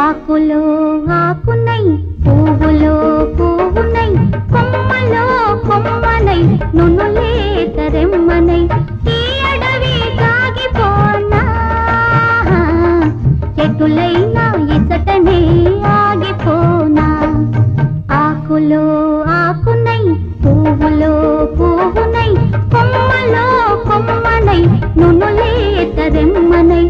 ఆకులో ఆకునై పువ్వులో పువ్వునై కొమ్మలో కొమ్మనై నునులే తరెమ్మనై ఈ అడవి సాగిపోనా? ఎటులైనా ఇసటనే ఆగిపోనా? ఆకులో ఆకునై పువ్వులో పువ్వునై కొమ్మలో కొమ్మనై నునులే తరెమ్మనై